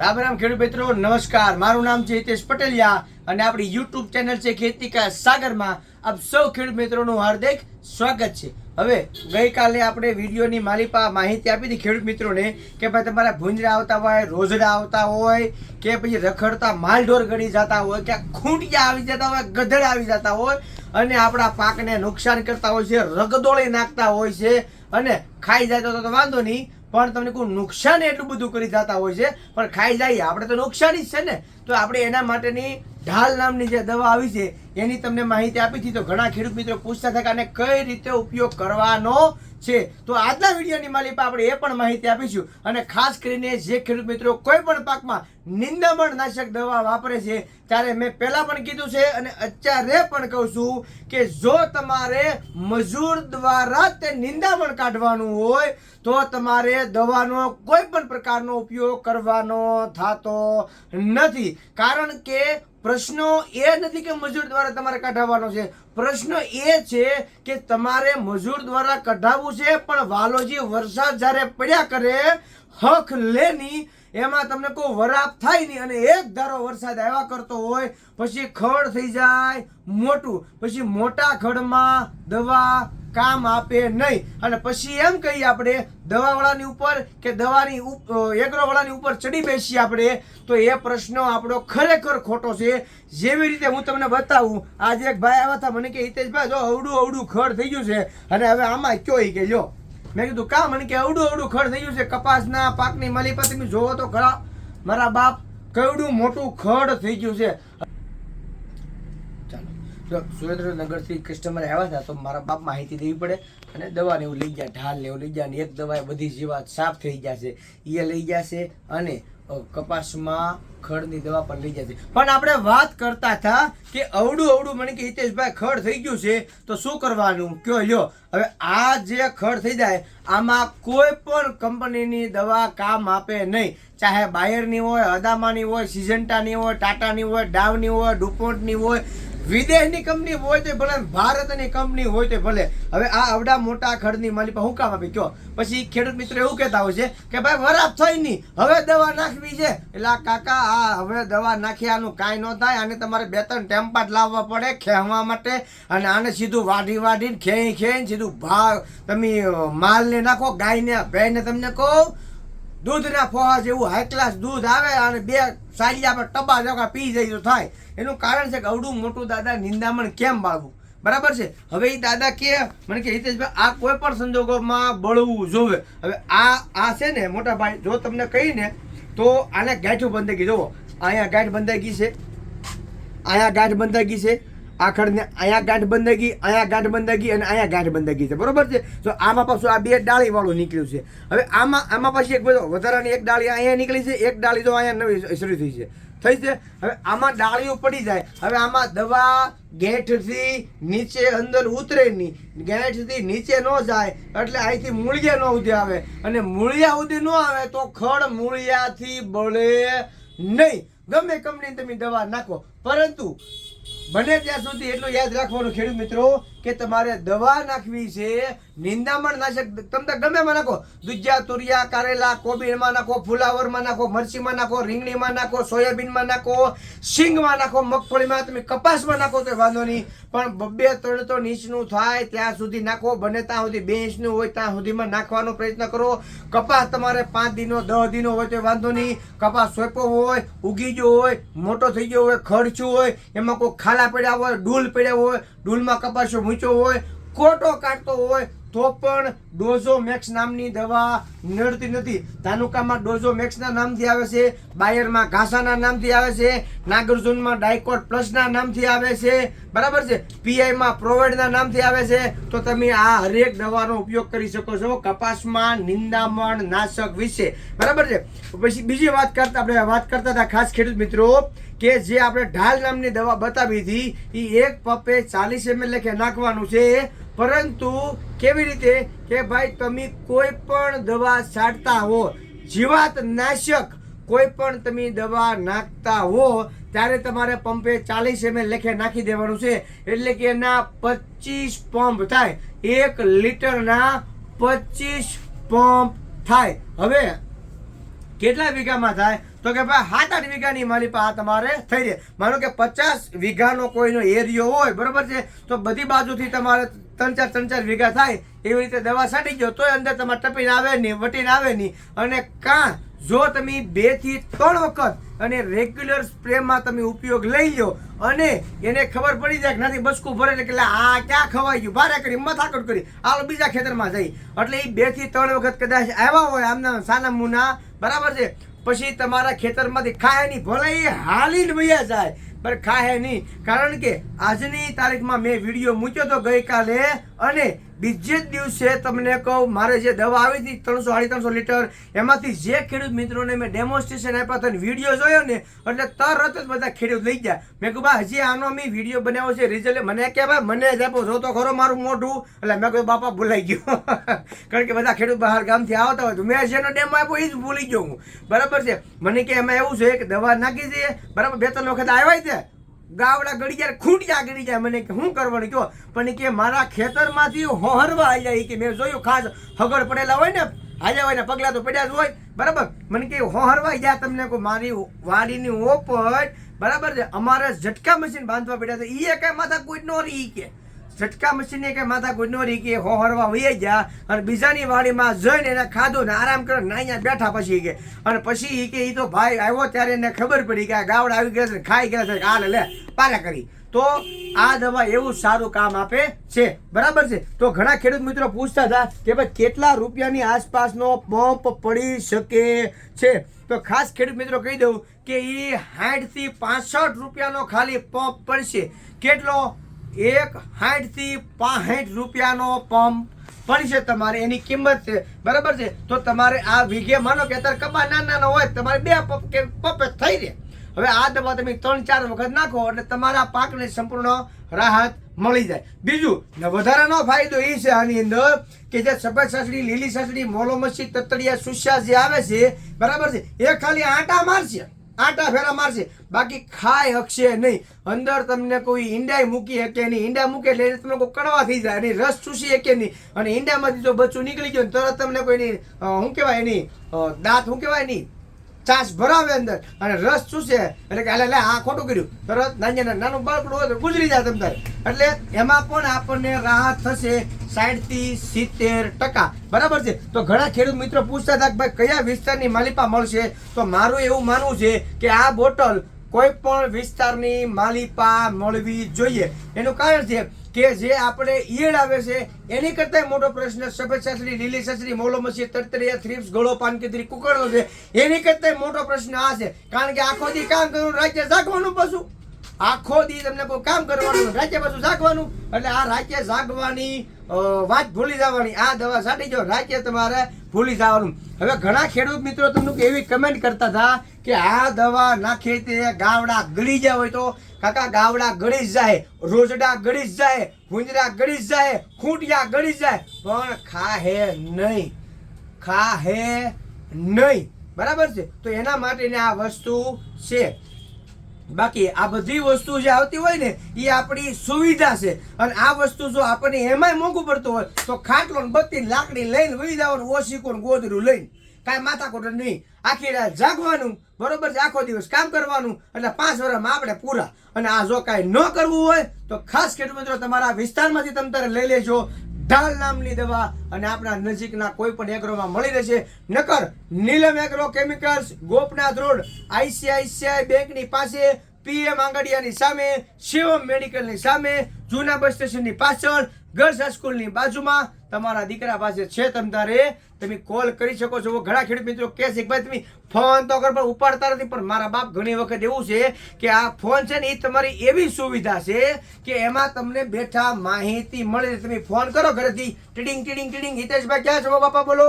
રામ રામ ખેડૂત મિત્રો, નમસ્કાર. મારું નામ છે હિતેશ પટેલિયા અને આપણી યુટ્યુબ ચેનલ છે ખેતી કા સાગરમાં. આપ સૌ ખેડૂત મિત્રોનું હાર્દિક સ્વાગત છે. હવે ગઈકાલે આપણે વિડીયોની માલિપા માહિતી આપી હતી ખેડૂત મિત્રોને કે ભાઈ તમારા ભૂંજરા આવતા હોય, રોજડા આવતા હોય, કે પછી રખડતા માલઢોર ગળી જતા હોય, કે ખૂંટિયા આવી જતા હોય, ગધેડા આવી જતા હોય, અને આપણા પાકને નુકસાન કરતા હોય છે, રગદોળી નાખતા હોય છે, અને ખાઈ જાય તો તો વાંધો નહીં પણ તમને કોઈ નુકસાન એટલું બધું કરી જતા હોય છે, પણ ખાઈ જાય, આપણે તો નુકસાની જ છે ને. તો આપણે એના માટેની ઢાલ નામની જે દવા આવી છે, એની તમને માહિતી આપી હતી. તો ઘણા ખેડૂત મિત્રો પૂછતા હતા કે આને કઈ રીતે ઉપયોગ કરવાનો છે. તો આજના વિડીયોની માલિક આપણે એ પણ માહિતી આપીશું. અને ખાસ કરીને જે ખેડૂત મિત્રો કોઈ પણ પાકમાં નિંદામણ નાશક દવા વાપરે છે, ત્યારે મેં પહેલાં પણ કીધું છે અને અત્યારે પણ કહું છું કે જો તમારે મજૂર દ્વારા તે નિંદામણ કાઢવાનું હોય તો તમારે દવાનો કોઈ પણ પ્રકારનો ઉપયોગ કરવાનો થતો નથી. કારણ કે પ્રશ્નો એ નથી કે મજૂર દ્વારા તમારે કઢાવવાનો છે. પ્રશ્ન એ છે કે તમારે મજૂર દ્વારા કઢાવવું છે, પણ વાલોજી વરસાદ જ્યારે પડ્યા કરે, હક લેની, એમાં તમને કોઈ વરાપ થાય નહીં અને એક ધારો વરસાદ આવ્યા કરતો હોય, પછી ખડ થઈ જાય મોટું. પછી મોટા ખડમાં દવા કામ આપે નહીં. અને પછી એમ કહીએ આપણે, દવાવાળાની ઉપર કે દવાની એગ્રોવાળાની ઉપર ચડી બેસીએ આપણે, તો એ પ્રશ્ન આપણો ખરેખર ખોટો છે. જેવી રીતે હું તમને બતાવું, આજે એક ભાઈ આવ્યા હતા, મને કે, હિતેશભાઈ, જો અવડું અવડું ખડ થઈ ગયું છે. અને હવે આમાં કયો કે જો મેં કીધું, કા? મને કે અવડું અવડું ખડ થઈ ગયું છે. કપાસના પાકની માલિપા તમે જોવો તો ખરા. મારા બાપ, કેવડું મોટું ખડ થઈ ગયું છે. સુરેન્દ્રનગરથી કસ્ટમર આવ્યા હતા, તો મારા બાપ માહિતી દેવી પડે અને દવા ને એવું લઈ ગયા ઢાલ ને એવું લઈ ગયા અને એક દવા બધી જીવાત સાફ થઈ ગયા છે એ લઈ ગયા છે અને કપાસમાં ખડની દવા પણ લઈ જશે. પણ આપણે વાત કરતા હતા કે અવડું અવડું મને કે હિતેશભાઈ ખડ થઈ ગયું છે, તો શું કરવાનું? કયો, લ્યો. હવે આ જે ખડ થઈ જાય, આમાં કોઈ પણ કંપનીની દવા કામ આપે નહીં. ચાહે બાયરની હોય, અદામાની હોય, સિઝન્ટાની હોય, ટાટાની હોય, ડાવની હોય, ડુપોન્ટની હોય વિદેશની કંપની હોય તો ભલે, ભારતની કંપની હોય તો ભલે. હવે આ અવડા મોટા ખડની માલિક હું કામ આપી? કયો? પછી ખેડૂત મિત્રો એવું કહેતા હોય છે કે ભાઈ, વરાપ થઈ નહીં હવે દવા નાખવી છે. એટલે આ કાકા, આ હવે દવા નાખી આનું કાંઈ ન થાય. અને તમારે બે ત્રણ ટેમ્પાટ લાવવા પડે ખેવા માટે. અને આને સીધું વાઢી વાઢીને ખેઈ ખેઈને સીધું ભાવ, તમે માલને નાખો, ગાયને, ભેંને તમને કહું, દૂધના ફોહા જેવું હાઈ ક્લાસ દૂધ આવે અને બે સારી આપણે ટબા ચોખા પી જઈ થાય. એનું કારણ છે કે અવડું મોટું દાદા નિંદામણ કેમ બાળવું? બરાબર છે? હવે એ દાદા કે, મને કે હિતેશભાઈ, આ કોઈ પણ સંજોગોમાં બળવું જોવે. હવે આ આ છે ને, મોટા ભાઈ, જો તમને કહીને તો આને ગાંઠું બંદગી જોવો અહીંયા ગાંઠ બંદગી છે. અહીંયા ગાંઠ બંદગી છે. આ ખડને અહીંયા ગાંઠ બંદગી અહીંયા ગાંઠ બંદગી અને અહીંયા ગાંઠ બંદગી છે. બરોબર છે? તો આમાં પાછું આ બે ડાળી વાળું નીકળ્યું છે. હવે આમાં આમાં પાછી એક બધો વધારાની એક ડાળી અહીંયા નીકળી છે, એક ડાળી તો અહીંયા નવી શરૂ થઈ છે. થઈ છે? હવે આમાં ડાળીઓ પડી જાય. હવે આમાં દવા ગેઠથી નીચે અંદર ઉતરે નહીં. ગેઠથી નીચે ન જાય, એટલે અહીંથી મૂળિયા ન ઉધે આવે. અને મૂળિયા ઉધી ન આવે તો ખડ મૂળિયાથી બળે નહીં. ગમે કંપની તમે દવા નાખો, પરંતુ બને ત્યાં સુધી એટલું યાદ રાખવાનું ખેડૂત મિત્રો. કે તમારે દવા નાખવી છે, નિંદામણ નાશક તમે ગમે માં નાખો. દુધિયા તુરિયા, કારેલા કોબીમાં નાખો, ફુલાવરમાં નાખો, મરચીમાં નાખો, રીંગણીમાં નાખો, સોયાબીનમાં નાખો સિંગમાં નાખો, મગફળીમાં તમે કપાસમાં નાખો તો વાંધો નહીં. પણ બે ત્રણ તો નીચનું થાય, ત્યાં સુધી નાખો. બને ત્યાં સુધી બે ઇંચનું હોય, ત્યાં સુધીમાં નાખવાનો પ્રયત્ન કરો. કપાસ તમારે પાંચ દિનો, દસ દિનો હોય તો વાંધો નહીં. કપાસ સોંપો હોય, ઉગી ગયો હોય, મોટો થઈ ગયો હોય ખર્ચું હોય, એમાં કોઈ ખાલા પડ્યા હોય, ડૂલ પડ્યા હોય ડૂલમાં કપાસો મૂચ્યો હોય કોટો કાઢતો હોય તો પણ ડોઝો મેક્સ નામની દવા નડતી નથી. તાનુકામાં ડોઝો મેક્સના નામથી આવે છે, બાયરમાં ઘાસાના નામથી આવે છે, નાગાર્જુનમાં ડાયકોટ પ્લસના નામથી આવે છે, બરાબર છે? પીઆઈમાં પ્રોવાઇડના નામથી આવે છે. તો તમે આ હરેક દવાનો ઉપયોગ કરી શકો છો કપાસમાં નિંદામણ નાશક વિશે. બરાબર છે? પછી બીજી વાત કરતા, આપણે વાત કરતા હતા ખાસ ખેડૂત મિત્રો કે જે આપણે ઢાલ નામની દવા બતાવી હતી એ એક પપ્પે ચાલીસ એમએલ લેખે નાખવાનું છે, પરંતુ કેવી રીતે? કે ભાઈ, તમે કોઈ પણ દવા છાંટતા હો, જીવાત નાશક કોઈ પણ તમે દવા નાખતા હો, ત્યારે તમારે પંપે ચાલીસ એમએલ લેખે નાખી દેવાનું છે. એટલે કે એના પચીસ પંપ થાય. એક લીટરના પચીસ પંપ થાય. હવે, કેટલા વીઘામાં થાય? તો કે ભાઈ સાત આઠ વીઘાની માલિપા પાસે તમારે થઈ રહે. માનો કે પચાસ વીઘાનો કોઈનો એરિયો હોય, બરોબર છે? તો બધી બાજુથી તમારે ત્રણ ચાર ત્રણ ચાર વીઘા થાય, એવી રીતે દવા છાંટી ગયો તોય અંદર તમારે ટપીને આવે નહીં, વટીને આવે નહીં. અને કાં જો તમે બેથી ત્રણ વખત અને રેગ્યુલર સ્પ્રેમાં તમે ઉપયોગ લઈ લો, અને એને ખબર પડી જાય કે નથી બસકું ભરે એટલે આ ક્યાં ખવાઈ ગયું? ભારે કરી મથાકડ કરી. આલો બીજા ખેતરમાં જઈ. એટલે એ બેથી ત્રણ વખત કદાચ આવ્યા હોય, આમના સાના મુના બરાબર છે? પછી તમારા ખેતરમાંથી ખાય નહીં, ભલે એ હાલીને વયા જાય, પણ ખાય નહીં. કારણ કે આજની તારીખમાં મેં વીડિયો મૂક્યો તો ગઈકાલે અને બીજે જ દિવસે તમને કહું, મારે જે દવા આવી હતી ત્રણસો સાડી ત્રણસો લીટર, એમાંથી જે ખેડૂત મિત્રોને મેં ડેમોન્સ્ટ્રેશન આપ્યા હતા વીડિયો જોયો ને, એટલે તરત જ બધા ખેડૂત લઈ ગયા. મેં કહ્યું બા, હજી આનો મેં વીડિયો બનાવ્યો છે રિઝલ્ટ મને કે ભાઈ મને જ આપો જો તો ખરો મારું મોઢું. એટલે મેં કહ્યું બાપા, ભૂલાઈ ગયું. કારણ કે બધા ખેડૂત બહાર ગામથી આવતા હોય તો મેં જેનો ડેમો આપ્યો એ જ ભૂલી ગયો હું. બરાબર છે? મને કે એમાં એવું છે કે દવા નાખી દઈએ બરાબર? બે ત્રણ વખત આવ્યા છે. ગાવડા ગળી જાય, ખૂંટિયા ગળી જાય. મને કે, શું કરવાનું? કહો. પણ કે, મારા ખેતરમાંથી હોહરવા આવી જાય કે, મેં જોયું ખાસ હગડ પડેલા હોય ને હાજા હોય ને, પગલા તો પડ્યા જ હોય. બરાબર? મને કે, હોહરવા ગયા તમને કોઈ મારી વાડીની ઓપટ બરાબર છે? અમારે ઝટકા મશીન બાંધવા પડ્યા તો એ કઈ માથા કોઈ નો રહી કે ઝટકા મશીન કે માથા ગુજનોરી કે કે હોહરવા વહી ગયા અને બીજાની વાડીમાં જઈને એને ખાધું ને આરામ કર્યો ને અહીંયા બેઠા પછી કે અને પછી કે એ તો ભાઈ આવ્યો ત્યારે એને ખબર પડી કે આ ગાવડ આવી ગયા છે, ખાઈ ગયા છે હાલે લે, પાલા કરી. તો આ દવા એવું સારું કામ આપે છે. બરાબર છે? તો ઘણા ખેડૂત મિત્રો પૂછતા હતા કે ભાઈ કેટલા રૂપિયાની આસપાસનો પંપ પડી શકે છે? તો ખાસ ખેડૂત મિત્રો કહી દઉં કે એ સાઠથી પાસઠ રૂપિયાનો ખાલી પંપ પડશે. કેટલો? એક સાઠથી પાસઠ રૂપિયાનો પંપ પડશે તમારે, એની કિંમત છે. બરાબર છે? તો તમારે આ વીઘે, માનો કે અત્યારે કપા નાના નાના હોય તમારે બે પંપ કે પંપ થઈ રહે. હવે આ દવા તમે ત્રણ ચાર વખત નાખો એટલે તમારા પાકને સંપૂર્ણ રાહત મળી જાય. બીજું વધારાનો ફાયદો એ છે આની અંદર કે જે સફેદ સાસડી, લીલી સાસડી મોલોમસી તતડિયા, સુસ્યા જે આવે છે, બરાબર છે? એ ખાલી આંટા મારશે. આંટા ફેરા મારશે. બાકી ખાય હકશે નહીં. અંદર તમને કોઈ ઈંડાય મૂકી શકે નહીં. ઈંડા મૂકે એટલે તમને કોઈ કડવા થઈ જાય એની રસ ચૂસી શકે નહીં. અને ઈંડામાંથી જો બચ્ચું નીકળી ગયું તરત તમને કોઈની શું કહેવાય એની દાંત શું કહેવાય નહીં ચાસ ભરાવે અંદર. અને રસ ચૂસે એટલે કે હાલે લે, આ ખોટું કર્યું. તરત નાના નાનું બાળકડું હોય ગુજરી જાય તમ તારે એટલે એમાં પણ આપણને રાહત થશે સાઠથી સિત્તેર ટકા. બરાબર છે? તો ઘણા ખેડૂત મિત્રો પૂછતા હતા કે ભાઈ, કયા વિસ્તારની માલિપા મળશે? તો મારું એવું માનવું છે કે આ બોટલ કોઈ પણ વિસ્તારની માલિપા મળવી જોઈએ. એનું કારણ છે કે જે આપણે ઈયળ આવે છે, એની કરતાં મોટો પ્રશ્ન સફેદ સાસરી લીલી સાસરી મોલોમસી તરતરિયા, થ્રીપ્સ ગળો પાનકેતરી કુકડનો છે, એની કરતાં મોટો પ્રશ્ન આ છે. કારણ કે આખો દી કામ કરવું રાજ્ય જાગવાનું પાછું. આખો દી તમને કોઈ કામ કરવાનું રાજ્ય પાછું જાગવાનું. એટલે આ રાજ્ય જાગવાની વાત ભૂલી જવાની. આ દવા સાટી જો રાજ્ય તમારે ભૂલી જવાનું. હવે ઘણા ખેડૂત મિત્રો તમને એવી કમેન્ટ કરતા હતા કે આ દવા નાખી તે ગાવડા ગળી જાય હોય તો. કાકા, ગાવડા ગળી જાય, રોજડા ગળી જાય ભૂંજરા ગળી જાય, ખૂંટિયા ગળી જાય. પણ ખાહે નહીં. ખાહે નહીં. બરાબર છે? તો એના માટેની આ વસ્તુ છે. બાકી આ બધી વસ્તુ જે આવતી હોય ને એ આપણી સુવિધા છે. અને આ વસ્તુ જો આપણને એમાંય મોંઘું પડતું હોય, તો ખાટલો બત્તી લાકડી લઈને વહી જવાનું ઓશીકો ગોદરું લઈને. કાંઈ માથાકોટ નહીં. આખી રાત જાગવાનું, બરોબર આખો દિવસ કામ કરવાનું, એટલે પાંચ વર્ષમાં આપણે પૂરા. અને આ જો કાંઈ ન કરવું હોય, તો ખાસ ખેડૂત મિત્રો, તમારા વિસ્તારમાંથી તમે તારે લઈ લેજો. ઢાલ નામની દવા અને આપણા નજીકના કોઈ પણ એગ્રોમાં મળી રહેશે. નકર Neelam agro chemicals, Gopnath road, ICICI બેંકની પાસે પીએમ આંગડિયાની સામે, શિવમ મેડિકલની સામે, જૂના બસ સ્ટેશનની પાછળ, ગર્લ્સ હાઈસ્કૂલની બાજુમાં તમારા દીકરા પાસે છે તમ તારે તમે કોલ કરી શકો છો. ઘણા ખેડૂત મિત્રો કહે છે કે ભાઈ, તમે ફોન તો કર, પણ ઉપાડતા નથી. પણ મારા બાપ ઘણી વખત એવું છે કે આ ફોન છે ને, એ તમારી એવી સુવિધા છે કે એમાં તમને બેઠા માહિતી મળે તમે ફોન કરો ઘરેથી. ટીડિંગ ટીડિંગ ટીડિંગ. હિતેશભાઈ, ક્યાં છો બાપા બોલો?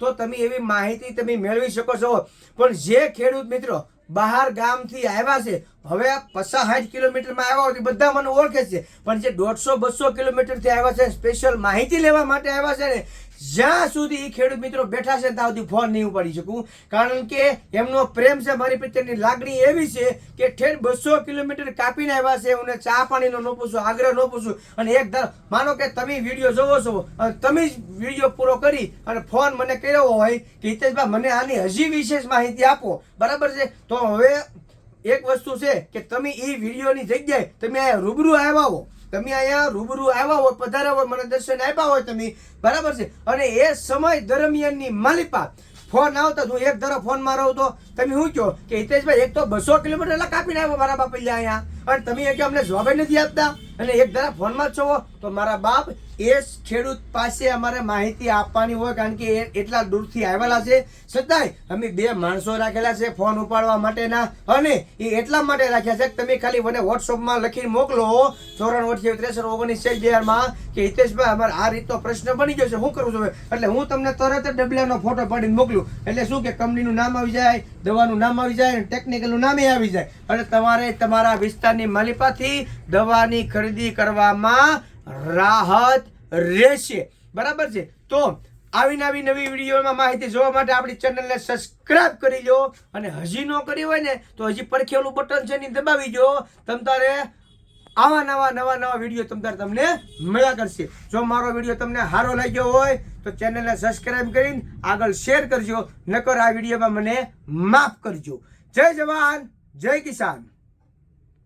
તો તમે એવી માહિતી તમે મેળવી શકો છો. પણ જે ખેડૂત મિત્રો બહાર ગામથી આવ્યા છે, હવે પચાસ સાઠ કિલોમીટરમાં આવ્યા હોય બધા મને ઓળખે છે. પણ જે દોઢસો બસો કિલોમીટરથી આવ્યા છે સ્પેશિયલ માહિતી લેવા માટે આવ્યા છે ને જ્યાં સુધી એ ખેડૂત મિત્રો બેઠા છે, ત્યાં સુધી ફોન નહીં ઉપાડી શકું. કારણ કે એમનો પ્રેમ છે, મારી પ્રત્યેની લાગણી એવી છે કે ઠેર બસો કિલોમીટર કાપીને આવ્યા છે, એમને ચા પાણીનો ન પૂછું, આગ્રહ ન પૂછું. અને એક ધાર માનો કે તમે વીડિયો જોવો છો, અને તમે જ વીડિયો પૂરો કરી અને ફોન મને કર્યો હોય કે હિતેશભાઈ, મને આની હજી વિશેષ માહિતી આપો. બરાબર છે? તો હવે એક વસ્તુ છે કે તમે એ વિડીયોની જગ્યાએ તમે રૂબરૂ આવ્યા હો. તમે અહીંયા રૂબરૂ આવ્યા હોય, પધાર્યા હોય, મને દર્શન આપ્યા હોય તમે, બરાબર છે? અને એ સમય દરમિયાનની માલિપા, ફોન આવતા હું એક ધારો ફોન મારો તો, તમે શું કહો કે હિતેશભાઈ, એક તો બસો કિલોમીટર એટલે કાપીને આવ્યો મારા બાપ અહીંયા. અને તમે એક અમને જવાબ નથી આપતા. અને એક ધારા ફોનમાં છો તો મારા બાપ એ ખેડૂત પાસે અમારે માહિતી આપવાની હોય કારણ કે એ એટલા દૂરથી આવેલા છે. છતાંય અમે બે માણસો રાખેલા છે ફોન ઉપાડવા માટેના અને એ એટલા માટે રાખ્યા છે કે તમે ખાલી મને વોટ્સઅપમાં લખીને મોકલો. ચોરાણું અઠ્યાવીસ ત્રેસઠ ઓગણીસ છે બે કે હિતેશભાઈ, અમારે આ રીતનો પ્રશ્ન બની ગયો છે. શું કરવું જોઈએ એટલે હું તમને તરત જ ડબલાનો ફોટો પાડીને મોકલું. એટલે શું કે કંપનીનું નામ આવી જાય, દવાનું નામ આવી જાય અને ટેકનિકલનું નામે આવી જાય. અને તમારે તમારા વિસ્તારની માલિપાથી દવાની ખરીદી કરવામાં રાહત રહેશે. બરાબર છે? તો આવી નવી નવી વિડીયોમાં માહિતી જોવા માટે આપણી ચેનલને સબસ્ક્રાઇબ કરી લો અને હજી ન કરી હોય ને, તો હજી પરખેલું બટન છે ને દબાવી જો તમ તારે આવા નવા નવા નવા વીડિયો તમ તારે તમને મળ્યા કરશે. જો મારો વીડિયો તમને સારો લાગ્યો હોય, તો ચેનલને સબસ્ક્રાઇબ કરીને આગળ શેર કરજો. નકર આ વિડીયોમાં મને માફ કરજો. જય જવાન, જય કિસાન.